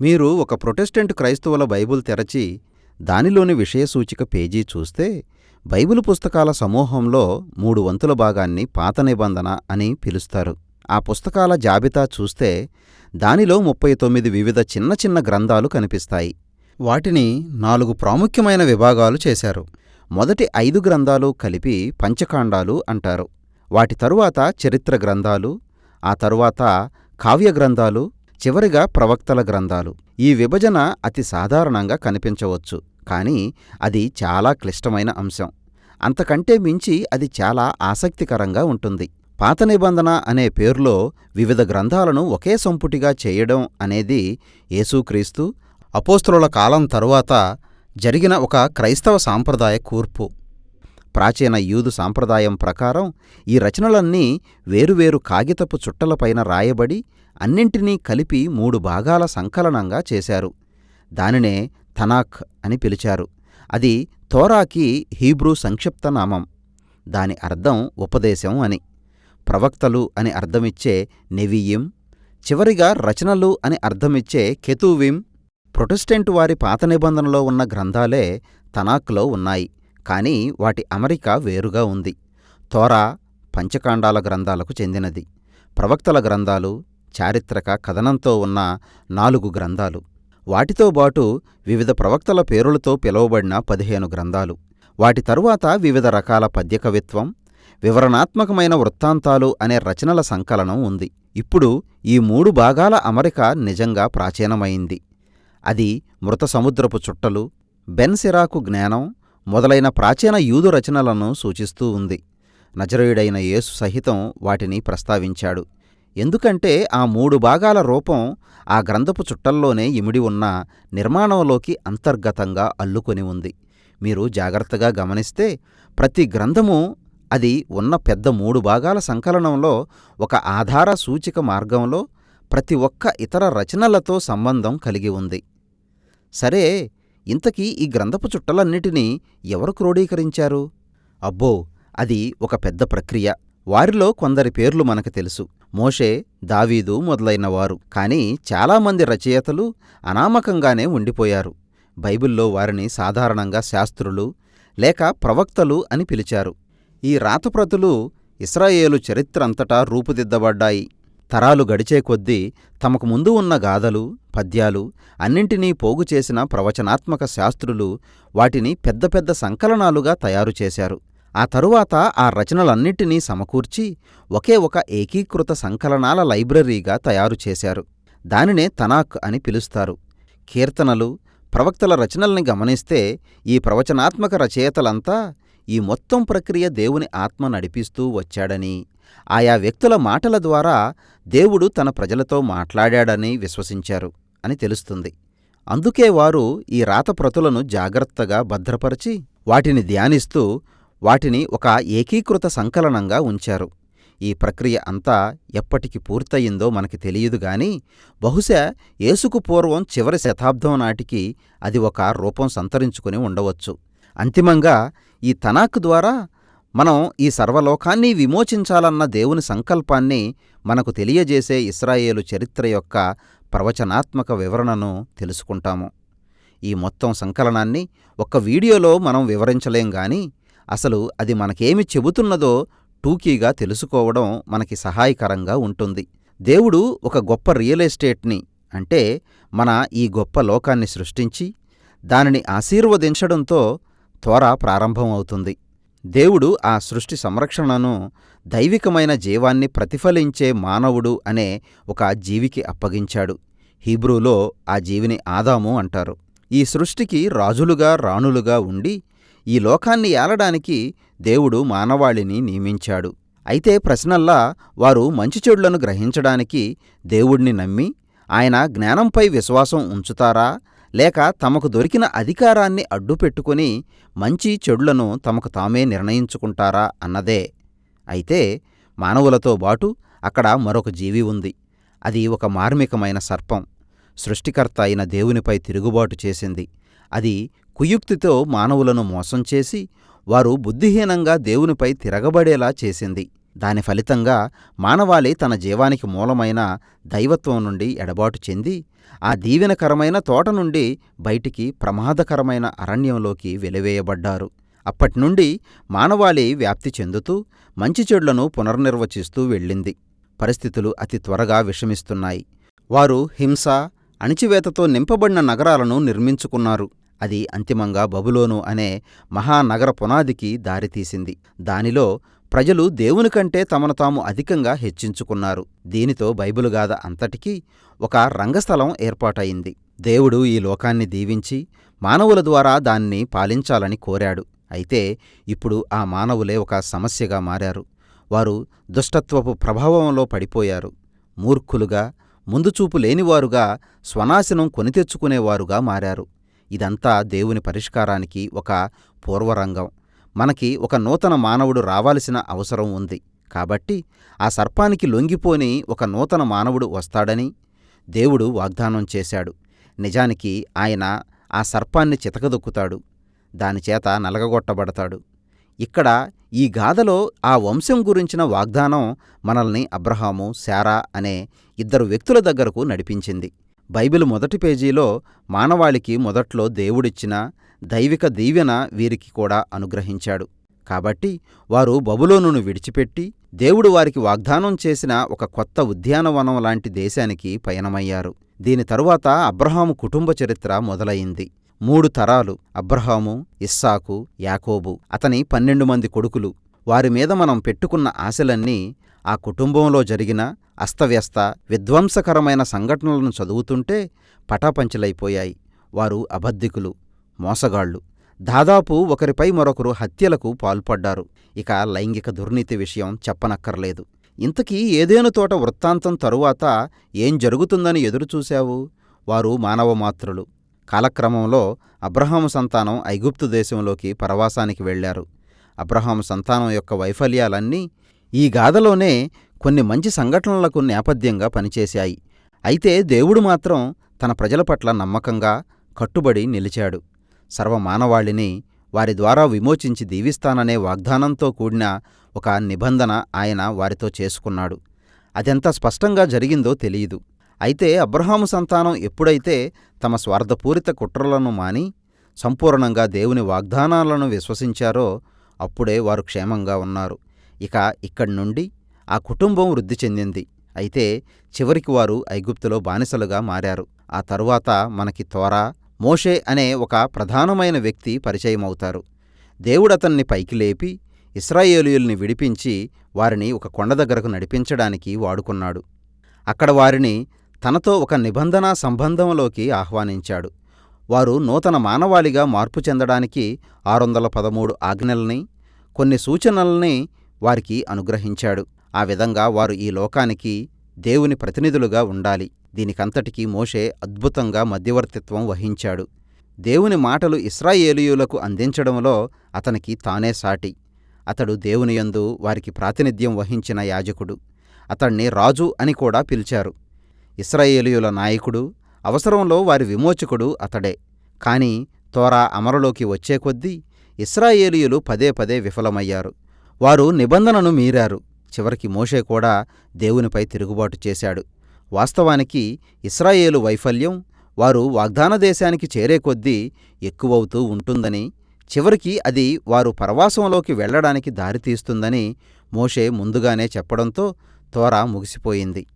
మీరు ఒక ప్రొటెస్టెంట్ క్రైస్తవుల బైబిల్ తెరచి దానిలోని విషయసూచిక పేజీ చూస్తే బైబిల్ పుస్తకాల సమూహంలో మూడు వంతుల భాగాన్ని పాత నిబంధన అని పిలుస్తారు. ఆ పుస్తకాల జాబితా చూస్తే దానిలో ముప్పై తొమ్మిది వివిధ చిన్న చిన్న గ్రంథాలు కనిపిస్తాయి. వాటిని నాలుగు ప్రాముఖ్యమైన విభాగాలు చేశారు. మొదటి ఐదు గ్రంథాలు కలిపి పంచకాండాలు అంటారు. వాటి తరువాత చరిత్ర గ్రంథాలు ఆ తరువాత కావ్య గ్రంథాలు చివరిగా ప్రవక్తల గ్రంథాలు. ఈ విభజన అతి సాధారణంగా కనిపించవచ్చు కానీ అది చాలా క్లిష్టమైన అంశం. అంతకంటే మించి అది చాలా ఆసక్తికరంగా ఉంటుంది. పాత నిబంధన అనే పేరులో వివిధ గ్రంథాలను ఒకే సంపుటిగా చేయడం అనేది యేసుక్రీస్తు అపోస్తుల కాలం తరువాత జరిగిన ఒక క్రైస్తవ సాంప్రదాయ కూర్పు. ప్రాచీన యూదు సాంప్రదాయం ప్రకారం ఈ రచనలన్నీ వేరువేరు కాగితపు చుట్టలపైన రాయబడి అన్నింటినీ కలిపి మూడు భాగాల సంకలనంగా చేశారు. దానినే తనాక్ అని పిలిచారు. అది తోరాకి హీబ్రూ సంక్షిప్త నామం. దాని అర్థం ఉపదేశం అని. ప్రవక్తలు అని అర్థమిచ్చే నెవియిం చివరిగా రచనలు అని అర్థమిచ్చే కెతూవిం ప్రొటెస్టెంట్ వారి పాత నిబంధనలో ఉన్న గ్రంథాలే తనాక్లో ఉన్నాయి. కానీ వాటి అమరిక వేరుగా ఉంది. తోరా పంచకాండాల గ్రంథాలకు చెందినది. ప్రవక్తల గ్రంథాలు చారిత్రక కథనంతో ఉన్న నాలుగు గ్రంథాలు. వాటితో బాటు వివిధ ప్రవక్తల పేరులతో పిలువబడిన పదిహేను గ్రంథాలు. వాటి తరువాత వివిధ రకాల పద్యకవిత్వం వివరణాత్మకమైన వృత్తాంతాలు అనే రచనల సంకలనం ఉంది. ఇప్పుడు ఈ మూడు భాగాల అమరిక నిజంగా ప్రాచీనమైంది. అది మృత సముద్రపు చుట్టలు బెన్సిరాకు జ్ఞానం మొదలైన ప్రాచీన యూదు రచనలను సూచిస్తూ ఉంది. నజరేయుడైన యేసు సహితం వాటిని ప్రస్తావించాడు. ఎందుకంటే ఆ మూడు భాగాల రూపం ఆ గ్రంథపు చుట్టల్లోనే ఇమిడి ఉన్న నిర్మాణంలోకి అంతర్గతంగా అల్లుకొని ఉంది. మీరు జాగ్రత్తగా గమనిస్తే ప్రతి గ్రంథము అది ఉన్న పెద్ద మూడు భాగాల సంకలనంలో ఒక ఆధార సూచిక మార్గంలో ప్రతి ఒక్క ఇతర రచనలతో సంబంధం కలిగి ఉంది. సరే ఇంతకీ ఈ గ్రంథపు చుట్టలన్నిటినీ ఎవరు క్రోడీకరించారు? అబ్బో అది ఒక పెద్ద ప్రక్రియ. వారిలో కొందరి పేర్లు మనకు తెలుసు. మోషే దావీదు మొదలైనవారు కానీ చాలామంది రచయితలు అనామకంగానే ఉండిపోయారు. బైబిల్లో వారిని సాధారణంగా శాస్త్రులు లేక ప్రవక్తలు అని పిలిచారు. ఈ రాతప్రతులు ఇస్రాయేలు చరిత్ర అంతటా రూపుదిద్దబడ్డాయి. తరాలు గడిచే కొద్దీ తమకు ముందు ఉన్న గాథలు పద్యాలు అన్నింటినీ పోగు చేసిన ప్రవచనాత్మక శాస్త్రులు వాటిని పెద్ద పెద్ద సంకలనాలుగా తయారు చేశారు. ఆ తరువాత ఆ రచనలన్నింటినీ సమకూర్చి ఒకే ఒక ఏకీకృత సంకలనాల లైబ్రరీగా తయారు చేశారు. దానినే తనాక్ అని పిలుస్తారు. కీర్తనలు ప్రవక్తల రచనల్ని గమనిస్తే ఈ ప్రవచనాత్మక రచయితలంతా ఈ మొత్తం ప్రక్రియ దేవుని ఆత్మ నడిపిస్తూ వచ్చాడని ఆయా వ్యక్తుల మాటల ద్వారా దేవుడు తన ప్రజలతో మాట్లాడాడని విశ్వసించారు అని తెలుస్తుంది. అందుకే వారు ఈ రాతప్రతులను జాగ్రత్తగా భద్రపరిచి వాటిని ధ్యానిస్తూ వాటిని ఒక ఏకీకృత సంకలనంగా ఉంచారు. ఈ ప్రక్రియ అంతా ఎప్పటికి పూర్తయిందో మనకి తెలియదు గాని బహుశా యేసుకు పూర్వం చివరి శతాబ్దం నాటికి అది ఒక రూపం సంతరించుకుని ఉండవచ్చు. అంతిమంగా ఈ తనాక్ ద్వారా మనం ఈ సర్వలోకాన్ని విమోచించాలన్న దేవుని సంకల్పాన్ని మనకు తెలియజేసే ఇస్రాయేలు చరిత్ర యొక్క ప్రవచనాత్మక వివరణను తెలుసుకుంటాము. ఈ మొత్తం సంకలనాన్ని ఒక్క వీడియోలో మనం వివరించలేం గాని అసలు అది మనకేమి చెబుతున్నదో టూకీగా తెలుసుకోవడం మనకి సహాయకరంగా ఉంటుంది. దేవుడు ఒక గొప్ప రియల్ ఎస్టేట్ని అంటే మన ఈ గొప్ప లోకాన్ని సృష్టించి దానిని ఆశీర్వదించడంతో త్వర ప్రారంభమవుతుంది. దేవుడు ఆ సృష్టి సంరక్షణను దైవికమైన జీవాన్ని ప్రతిఫలించే మానవుడు అనే ఒక జీవికి అప్పగించాడు. హీబ్రూలో ఆ జీవిని ఆదాము అంటారు. ఈ సృష్టికి రాజులుగా రాణులుగా ఉండి ఈ లోకాన్ని ఏలడానికి దేవుడు మానవాళిని నియమించాడు. అయితే ప్రశ్నల్లా వారు మంచి చెడులను గ్రహించడానికి దేవుణ్ణి నమ్మి ఆయన జ్ఞానంపై విశ్వాసం ఉంచుతారా? లేక తమకు దొరికిన అధికారాన్ని అడ్డుపెట్టుకుని మంచి చెడులను తమకు తామే నిర్ణయించుకుంటారా అన్నదే. అయితే మానవులతో బాటు అక్కడ మరొక జీవి ఉంది. అది ఒక మార్మికమైన సర్పం. సృష్టికర్త అయిన దేవునిపై తిరుగుబాటు చేసింది. అది కుయుక్తితో మానవులను మోసం చేసి వారు బుద్ధిహీనంగా దేవునిపై తిరగబడేలా చేసింది. దాని ఫలితంగా మానవాళి తన జీవానికి మూలమైన దైవత్వం నుండి ఎడబాటు చెంది ఆ దీవెనకరమైన తోట నుండి బయటికి ప్రమాదకరమైన అరణ్యంలోకి వెలివేయబడ్డారు. అప్పటినుండి మానవాళి వ్యాప్తి చెందుతూ మంచి చెడులను పునర్నిర్వచిస్తూ వెళ్ళింది. పరిస్థితులు అతి త్వరగా విషమిస్తున్నాయి. వారు హింస అణిచివేతతో నింపబడిన నగరాలను నిర్మించుకున్నారు. అది అంతిమంగా బబులోను అనే మహానగర పునాదికి దారితీసింది. దానిలో ప్రజలు దేవుని కంటే తమను తాము అధికంగా హెచ్చించుకున్నారు. దీనితో బైబిలు గాథ అంతటికీ ఒక రంగస్థలం ఏర్పాటయింది. దేవుడు ఈ లోకాన్ని దీవించి మానవుల ద్వారా దాన్ని పాలించాలని కోరాడు. అయితే ఇప్పుడు ఆ మానవులే ఒక సమస్యగా మారారు. వారు దుష్టత్వపు ప్రభావంలో పడిపోయారు. మూర్ఖులుగా ముందుచూపు లేనివారుగా స్వనాశనం కొని తెచ్చుకునేవారుగా మారారు. ఇదంతా దేవుని పరిష్కారానికి ఒక పూర్వరంగం. మనకి ఒక నూతన మానవుడు రావాల్సిన అవసరం ఉంది. కాబట్టి ఆ సర్పానికి లొంగిపోని ఒక నూతన మానవుడు వస్తాడని దేవుడు వాగ్దానం చేశాడు. నిజానికి ఆయన ఆ సర్పాన్ని చితకదొక్కుతాడు. దానిచేత నలగగొట్టబడతాడు. ఇక్కడ ఈ గాథలో ఆ వంశం గురించిన వాగ్దానం మనల్ని అబ్రహాము శారా అనే ఇద్దరు వ్యక్తుల దగ్గరకు నడిపించింది. బైబిల్ మొదటి పేజీలో మానవాళికి మొదట్లో దేవుడిచ్చిన దైవిక దీవెన వీరికి కూడా అనుగ్రహించాడు. కాబట్టి వారు బబులోనును విడిచిపెట్టి దేవుడు వారికి వాగ్దానం చేసిన ఒక కొత్త ఉద్యానవనం లాంటి దేశానికి పయనమయ్యారు. దీని తరువాత అబ్రహాము కుటుంబ చరిత్ర మొదలయింది మూడు తరాలు అబ్రహాము ఇస్సాకు యాకోబు అతని పన్నెండు మంది కొడుకులు. వారి మీద మనం పెట్టుకున్న ఆశలన్నీ ఆ కుటుంబంలో జరిగిన అస్తవ్యస్త విధ్వంసకరమైన సంఘటనలను చదువుతుంటే పటాపంచలైపోయాయి. వారు అబద్ధికులు మోసగాళ్ళు దాదాపు ఒకరిపై మరొకరు హత్యలకు పాల్పడ్డారు. ఇక లైంగిక దుర్నీతి విషయం చెప్పనక్కర్లేదు. ఇంతకీ ఏదేను తోట వృత్తాంతం తరువాత ఏం జరుగుతుందని ఎదురుచూశావు? వారు మానవమాత్రులు కాలక్రమంలో అబ్రహాము సంతానం ఐగుప్తు దేశంలోకి పరవాసానికి వెళ్ళారు అబ్రహాము సంతానం యొక్క వైఫల్యాలన్నీ ఈ గాథలోనే కొన్ని మంచి సంఘటనలకు నేపథ్యంగా పనిచేశాయి. అయితే దేవుడు మాత్రం తన ప్రజల పట్ల నమ్మకంగా కట్టుబడి నిలిచాడు. సర్వమానవాళిని వారి ద్వారా విమోచించి దీవిస్తాననే వాగ్దానంతో కూడిన ఒక నిబంధన ఆయన వారితో చేసుకున్నాడు. అదెంత స్పష్టంగా జరిగిందో తెలియదు. అయితే అబ్రహాము సంతానం ఎప్పుడైతే తమ స్వార్థపూరిత కుట్రలను మాని సంపూర్ణంగా దేవుని వాగ్దానాలను విశ్వసించారో అప్పుడే వారు క్షేమంగా ఉన్నారు. ఇక ఇక్కడి నుండి ఆ కుటుంబం వృద్ధి చెందింది. అయితే చివరికి వారు ఐగుప్తులో బానిసలుగా మారారు. ఆ తరువాత మనకి తోరా మోషే అనే ఒక ప్రధానమైన వ్యక్తి పరిచయమవుతారు. దేవుడతన్ని పైకి లేపి ఇస్రాయేలీయుల్ని విడిపించి వారిని ఒక కొండ దగ్గరకు నడిపించడానికి వాడుకున్నాడు. అక్కడ వారిని తనతో ఒక నిబంధనా సంబంధంలోకి ఆహ్వానించాడు. వారు నూతన మానవాళిగా మార్పు చెందడానికి ఆరొందల పదమూడు ఆజ్ఞల్ని కొన్ని సూచనల్ని వారికి అనుగ్రహించాడు. ఆ విధంగా వారు ఈ లోకానికి దేవుని ప్రతినిధులుగా ఉండాలి. దీనికంతటికీ మోషే అద్భుతంగా మధ్యవర్తిత్వం వహించాడు. దేవుని మాటలు ఇస్రాయేలీయులకు అందించడంలో అతనికి తానే సాటి. అతడు దేవునియందు వారికి ప్రాతినిధ్యం వహించిన యాజకుడు. అతణ్ణి రాజు అని కూడా పిలిచారు. ఇస్రాయేలీయుల నాయకుడు అవసరంలో వారి విమోచకుడు అతడే. కాని తోరా అమరులోకి వచ్చే కొద్దీ ఇస్రాయేలీయులు పదే పదే విఫలమయ్యారు. వారు నిబంధనను మీరారు. చివరికి మోషే కూడా దేవునిపై తిరుగుబాటు చేశాడు. వాస్తవానికి ఇస్రాయేలు వైఫల్యం వారు వాగ్దాన దేశానికి చేరే కొద్దీ ఎక్కువవుతూ ఉంటుందని చివరికి అది వారు పరవాసంలోకి వెళ్ళడానికి దారితీస్తుందని మోషే ముందుగానే చెప్పడంతో తోరా ముగిసిపోయింది.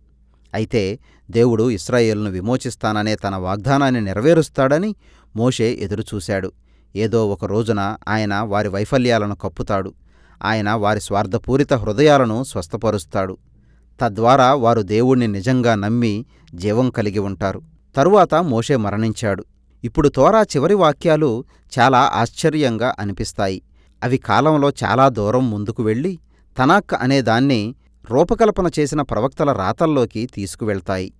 అయితే దేవుడు ఇస్రాయేలును విమోచిస్తాననే తన వాగ్దానాన్ని నెరవేరుస్తాడని మోషే ఎదురుచూశాడు. ఏదో ఒక రోజున ఆయన వారి వైఫల్యాలను కప్పుతాడు. ఆయన వారి స్వార్థపూరిత హృదయాలను స్వస్థపరుస్తాడు. తద్వారా వారు దేవుణ్ణి నిజంగా నమ్మి జీవం కలిగి ఉంటారు. తరువాత మోషే మరణించాడు. ఇప్పుడు తోరా చివరి వాక్యాలు చాలా ఆశ్చర్యంగా అనిపిస్తాయి. అవి కాలంలో చాలా దూరం ముందుకు వెళ్ళి తనాక్ అనేదాన్ని రూపకల్పన చేసిన ప్రవక్తల రాతల్లోకి తీసుకువెళ్తాయి.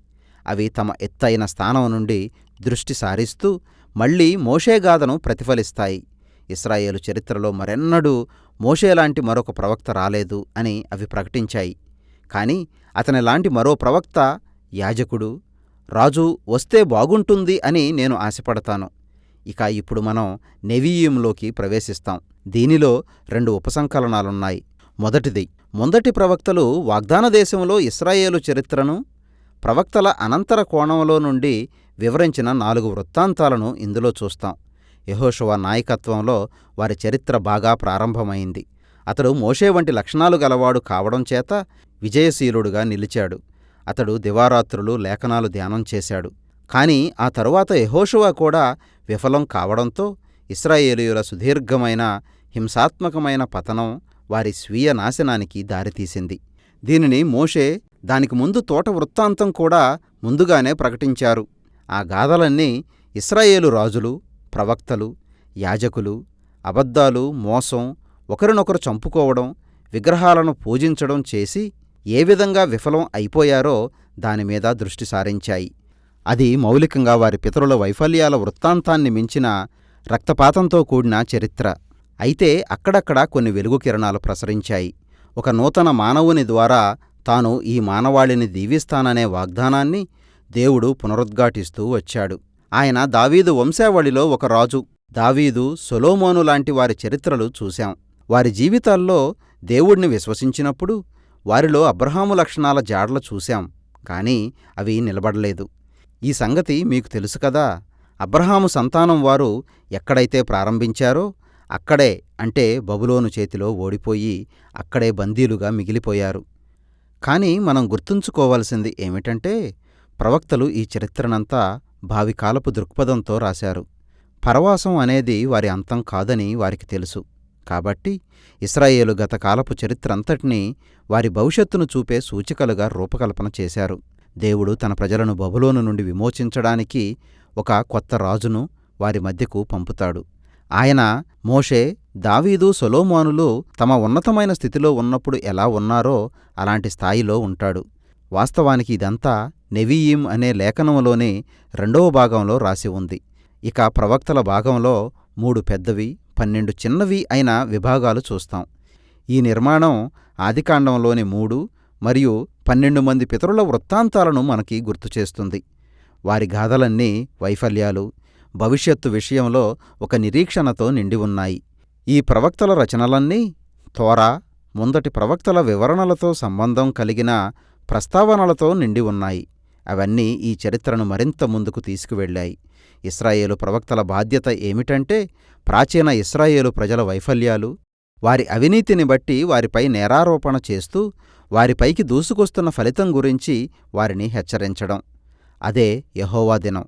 అవి తమ ఎత్తైన స్థానం నుండి దృష్టి సారిస్తూ మళ్ళీ మోషేగాథను ప్రతిఫలిస్తాయి. ఇస్రాయేలు చరిత్రలో మరెన్నడూ మోషేలాంటి మరొక ప్రవక్త రాలేదు అని అవి ప్రకటించాయి. కాని అతనిలాంటి మరో ప్రవక్త యాజకుడు రాజు వస్తే బాగుంటుంది అని నేను ఆశపడతాను. ఇక ఇప్పుడు మనం నెవీయంలోకి ప్రవేశిస్తాం. దీనిలో రెండు ఉపసంకలనాలున్నాయి. మొదటిది మొదటి ప్రవక్తలు వాగ్దాన దేశంలో ఇస్రాయేలు చరిత్రను ప్రవక్తల అనంతర కోణంలో నుండి వివరించిన నాలుగు వృత్తాంతాలను ఇందులో చూస్తాం. యహోషువ నాయకత్వంలో వారి చరిత్ర బాగా ప్రారంభమైంది. అతడు మోషే వంటి లక్షణాలు గలవాడు కావడం చేత విజయశీలుడుగా నిలిచాడు. అతడు దివారాత్రులు లేఖనాలు ధ్యానం చేశాడు. కాని ఆ తరువాత యహోషువ కూడా విఫలం కావడంతో ఇస్రాయేలీయుల సుదీర్ఘమైన హింసాత్మకమైన పతనం వారి స్వీయ నాశనానికి దారితీసింది. దీనిని మోషే దానికి ముందు తోట వృత్తాంతం కూడా ముందుగానే ప్రకటించారు. ఆ గాథలన్నీ ఇస్రాయేలు రాజులు ప్రవక్తలు యాజకులు అబద్ధాలు మోసం ఒకరినొకరు చంపుకోవడం విగ్రహాలను పూజించడం చేసి ఏ విధంగా విఫలం అయిపోయారో దానిమీద దృష్టి సారించాయి. అది మౌలికంగా వారి పితరుల వైఫల్యాల వృత్తాంతాన్ని మించిన రక్తపాతంతో కూడిన చరిత్ర. అయితే అక్కడక్కడ కొన్ని వెలుగు కిరణాలు ప్రసరించాయి. ఒక నూతన మానవుని ద్వారా తాను ఈ మానవాళిని దీవిస్తాననే వాగ్దానాన్ని దేవుడు పునరుద్ఘాటిస్తూ వచ్చాడు. ఆయన దావీదు వంశావళిలో ఒక రాజు. దావీదు సొలోమోను లాంటి వారి చరిత్రలు చూశాం. వారి జీవితాల్లో దేవుణ్ణి విశ్వసించినప్పుడు వారిలో అబ్రహాము లక్షణాల జాడలు చూశాం. కాని అవి నిలబడలేదు. ఈ సంగతి మీకు తెలుసు కదా? అబ్రహాము సంతానం వారు ఎక్కడైతే ప్రారంభించారో అక్కడే అంటే బబులోను చేతిలో ఓడిపోయి అక్కడే బందీలుగా మిగిలిపోయారు. కాని మనం గుర్తుంచుకోవలసింది ఏమిటంటే ప్రవక్తలు ఈ చరిత్రనంతా భావికాలపు దృక్పథంతో రాశారు. పరవాసం అనేది వారి అంతం కాదని వారికి తెలుసు. కాబట్టి ఇస్రాయేలు గతకాలపు చరిత్రంతటినీ వారి భవిష్యత్తును చూపే సూచికలుగా రూపకల్పన చేశారు. దేవుడు తన ప్రజలను బబులోను నుండి విమోచించడానికి ఒక కొత్త రాజును వారి మధ్యకు పంపుతాడు. ఆయన మోషే దావీదు సొలోమోనులు తమ ఉన్నతమైన స్థితిలో ఉన్నప్పుడు ఎలా ఉన్నారో అలాంటి స్థాయిలో ఉంటాడు. వాస్తవానికి ఇదంతా నెవీయిం అనే లేఖనంలోని రెండవ భాగంలో రాసి ఉంది. ఇక ప్రవక్తల భాగంలో మూడు పెద్దవి పన్నెండు చిన్నవి అయిన విభాగాలు చూస్తాం. ఈ నిర్మాణం ఆదికాండంలోని మూడు మరియు పన్నెండు మంది పితరుల వృత్తాంతాలను మనకి గుర్తుచేస్తుంది వారి గాథలన్నీ వైఫల్యాలు భవిష్యత్తు విషయంలో ఒక నిరీక్షణతో నిండి ఉన్నాయి. ఈ ప్రవక్తల రచనలన్నీ తోరా ముందటి ప్రవక్తల వివరణలతో సంబంధం కలిగిన ప్రస్తావనలతో నిండి ఉన్నాయి. అవన్నీ ఈ చరిత్రను మరింత ముందుకు తీసుకువెళ్ళాయి. ఇస్రాయేలు ప్రవక్తల బాధ్యత ఏమిటంటే ప్రాచీన ఇస్రాయేలు ప్రజల వైఫల్యాలు వారి అవినీతిని బట్టి వారిపై నేరారోపణ చేస్తూ వారిపైకి దూసుకొస్తున్న ఫలితం గురించి వారిని హెచ్చరించడం. అదే యహోవా దినం.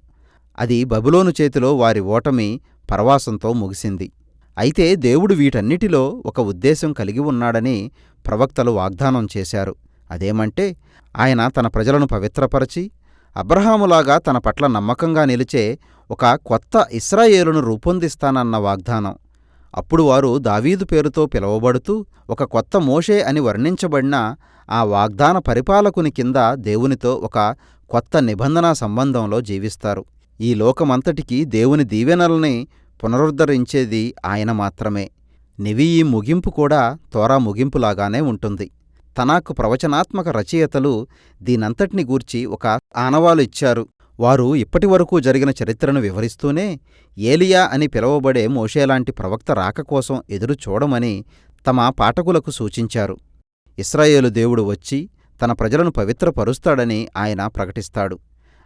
అది బబులోను చేతిలో వారి ఓటమి పరవాసంతో ముగిసింది. అయితే దేవుడు వీటన్నిటిలో ఒక ఉద్దేశం కలిగి ఉన్నాడని ప్రవక్తలు వాగ్దానం చేశారు. అదేమంటే ఆయన తన ప్రజలను పవిత్రపరచి అబ్రహాములాగా తన పట్ల నమ్మకంగా నిలిచే ఒక కొత్త ఇస్రాయేలును రూపొందిస్తానన్న వాగ్దానం. అప్పుడు వారు దావీదు పేరుతో పిలువబడుతూ ఒక కొత్త మోషే అని వర్ణించబడిన ఆ వాగ్దాన పరిపాలకుని కింద దేవునితో ఒక కొత్త నిబంధనా సంబంధంలో జీవిస్తారు. ఈ లోకమంతటికీ దేవుని దీవెనల్ని పునరుద్ధరించేది ఆయన మాత్రమే. నెవీయి ముగింపు కూడా తోరా ముగింపులాగానే ఉంటుంది. తనాకు ప్రవచనాత్మక రచయితలు దీనంతటిని గూర్చి ఒక ఆనవాలు ఇచ్చారు. వారు ఇప్పటివరకు జరిగిన చరిత్రను వివరిస్తూనే ఏలియా అని పిలువబడే మోషేలాంటి ప్రవక్త రాక కోసం ఎదురు చూడమని తమ పాఠకులకు సూచించారు. ఇస్రాయేలు దేవుడు వచ్చి తన ప్రజలను పవిత్రపరుస్తాడని ఆయన ప్రకటిస్తాడు.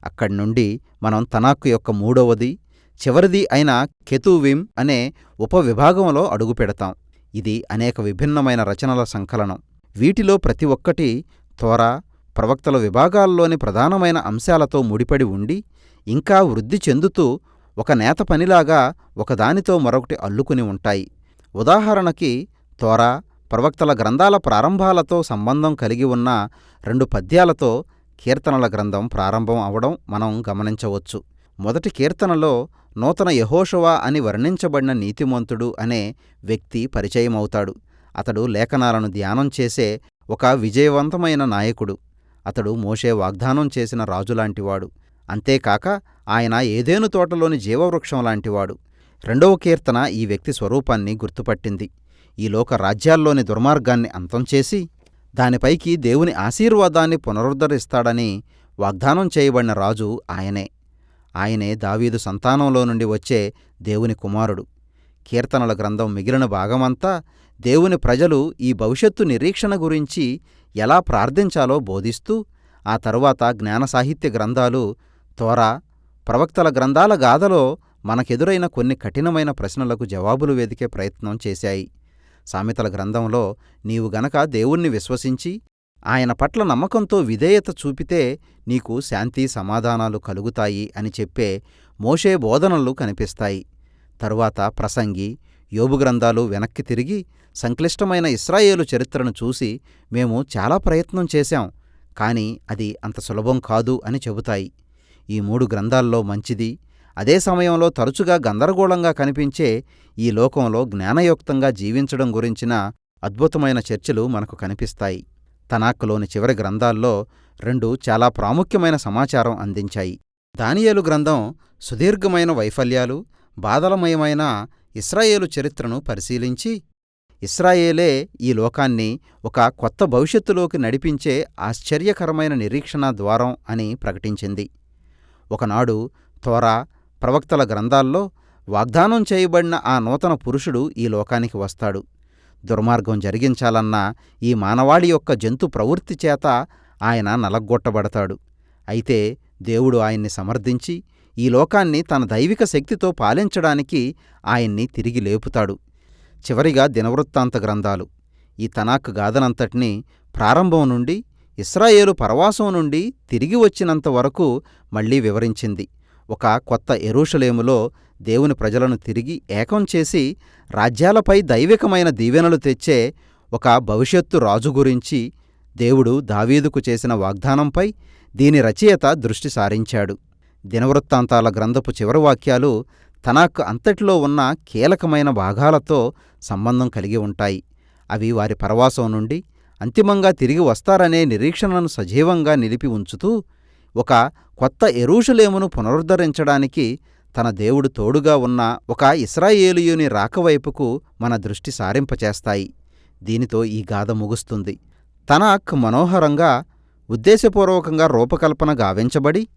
అక్కడ్నుండి మనం తనాక్కు యొక్క మూడవది చివరిది అయిన కెతువిమ్ అనే ఉపవిభాగంలో అడుగుపెడతాం. ఇది అనేక విభిన్నమైన రచనల సంకలనం. వీటిలో ప్రతి ఒక్కటి తోరా ప్రవక్తల విభాగాల్లోని ప్రధానమైన అంశాలతో ముడిపడి ఉండి ఇంకా వృద్ధి చెందుతూ ఒక నేత పనిలాగా ఒకదానితో మరొకటి అల్లుకుని ఉంటాయి. ఉదాహరణకి తోరా ప్రవక్తల గ్రంథాల ప్రారంభాలతో సంబంధం కలిగి ఉన్న రెండు పద్యాలతో కీర్తనల గ్రంథం ప్రారంభం అవడం మనం గమనించవచ్చు. మొదటి కీర్తనలో నూతన యహోషవా అని వర్ణించబడిన నీతిమంతుడు అనే వ్యక్తి పరిచయమవుతాడు. అతడు లేఖనాలను ధ్యానం చేసే ఒక విజయవంతమైన నాయకుడు. అతడు మోషే వాగ్దానం చేసిన రాజులాంటివాడు అంతేకాక ఆయన ఏదేను తోటలోని జీవవృక్షం లాంటివాడు. రెండవ కీర్తన ఈ వ్యక్తి స్వరూపాన్ని గుర్తుపట్టింది. ఈ లోక రాజ్యాల్లోని దుర్మార్గాన్ని అంతం చేసి దానిపైకి దేవుని ఆశీర్వాదాన్ని పునరుద్ధరిస్తాడని వాగ్దానం చేయబడిన రాజు ఆయనే. ఆయనే దావీదు సంతానంలో నుండి వచ్చే దేవుని కుమారుడు. కీర్తనల గ్రంథం మిగిలిన భాగమంతా దేవుని ప్రజలు ఈ భవిష్యత్తు నిరీక్షణ గురించి ఎలా ప్రార్థించాలో బోధిస్తూ ఆ తరువాత జ్ఞాన సాహిత్య గ్రంథాలు త్వరా ప్రవక్తల గ్రంథాల గాథలో మనకెదురైన కొన్ని కఠినమైన ప్రశ్నలకు జవాబులు వెదికే ప్రయత్నం చేశాయి. సామెతల గ్రంథంలో నీవు గనక దేవుణ్ణి విశ్వసించి ఆయన పట్ల నమ్మకంతో విధేయత చూపితే నీకు శాంతి సమాధానాలు కలుగుతాయి అని చెప్పే మోషే బోధనలు కనిపిస్తాయి. తరువాత ప్రసంగి యోబు గ్రంథాలు వెనక్కి తిరిగి సంక్లిష్టమైన ఇస్రాయేలు చరిత్రను చూసి మేము చాలా ప్రయత్నం చేశాం కాని అది అంత సులభం కాదు అని చెబుతాయి. ఈ మూడు గ్రంథాల్లో మంచిది అదే సమయంలో తరచుగా గందరగోళంగా కనిపించే ఈ లోకంలో జ్ఞానయుక్తంగా జీవించడం గురించిన అద్భుతమైన చర్చలు మనకు కనిపిస్తాయి. తనాక్లోని చివరి గ్రంథాల్లో రెండు చాలా ప్రాముఖ్యమైన సమాచారం అందించాయి. దానియేలు గ్రంథం సుదీర్ఘమైన వైఫల్యాలు బాధలమయమైన ఇస్రాయేలు చరిత్రను పరిశీలించి ఇస్రాయేలే ఈ లోకాన్ని ఒక కొత్త భవిష్యత్తులోకి నడిపించే ఆశ్చర్యకరమైన నిరీక్షణ ద్వారం అని ప్రకటించింది. ఒకనాడు తోరా ప్రవక్తల గ్రంథాల్లో వాగ్దానం చేయబడిన ఆ నూతన పురుషుడు ఈ లోకానికి వస్తాడు. దుర్మార్గం జరిగించాలన్న ఈ మానవాళి యొక్క జంతు ప్రవృత్తి చేత ఆయన నలగొట్టబడతాడు. అయితే దేవుడు ఆయన్ని సమర్థించి ఈ లోకాన్ని తన దైవిక శక్తితో పాలించడానికి ఆయన్ని తిరిగి లేపుతాడు. చివరిగా దినవృత్తాంత గ్రంథాలు. ఈ తనాక్ గాథనంతటినీ ప్రారంభం నుండి ఇస్రాయేలు పరవాసం నుండి తిరిగి వచ్చినంత వరకు మళ్ళీ వివరించింది. ఒక కొత్త ఎరూషలేములో దేవుని ప్రజలను తిరిగి ఏకం చేసి రాజ్యాలపై దైవికమైన దీవెనలు తెచ్చే ఒక భవిష్యత్తు రాజు గురించి దేవుడు దావీదుకు చేసిన వాగ్దానంపై దీని రచయిత దృష్టి సారించాడు. దినవృత్తాంతాల గ్రంథపు చివరి వాక్యాలు తనాక్ అంతటిలో ఉన్న కీలకమైన భాగాలతో సంబంధం కలిగి ఉంటాయి. అవి వారి పరవాసం నుండి అంతిమంగా తిరిగి వస్తారనే నిరీక్షణను సజీవంగా నిలిపి ఉంచుతూ ఒక కొత్త ఎరూషులేమును పునరుద్ధరించడానికి తన దేవుడు తోడుగా ఉన్న ఒక ఇస్రాయేలియుని రాకవైపుకు మన దృష్టి సారింపచేస్తాయి. దీనితో ఈ గాథ ముగుస్తుంది. తనాక్ మనోహరంగా ఉద్దేశపూర్వకంగా రూపకల్పన గావించబడి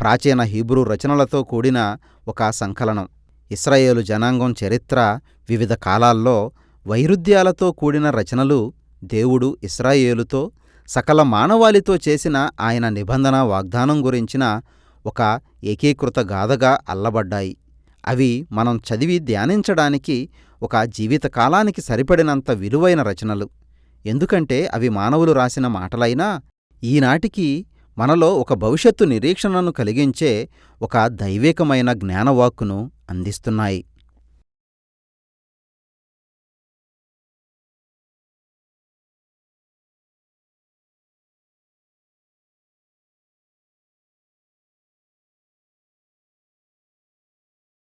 ప్రాచీన హీబ్రూ రచనలతో కూడిన ఒక సంకలనం. ఇస్రాయేలు జనాంగం చరిత్ర వివిధ కాలాల్లో వైరుధ్యాలతో కూడిన రచనలు దేవుడు ఇస్రాయేలుతో సకల మానవాళితో చేసిన ఆయన నిబంధన వాగ్దానం గురించిన ఒక ఏకీకృత గాథగా అల్లబడ్డాయి. అవి మనం చదివి ధ్యానించడానికి ఒక జీవితకాలానికి సరిపడినంత విలువైన రచనలు. ఎందుకంటే అవి మానవులు రాసిన మాటలైనా ఈనాటికి మనలో ఒక భవిష్యత్తు నిరీక్షణను కలిగించే ఒక దైవికమైన జ్ఞానవాక్కును అందిస్తున్నాయి.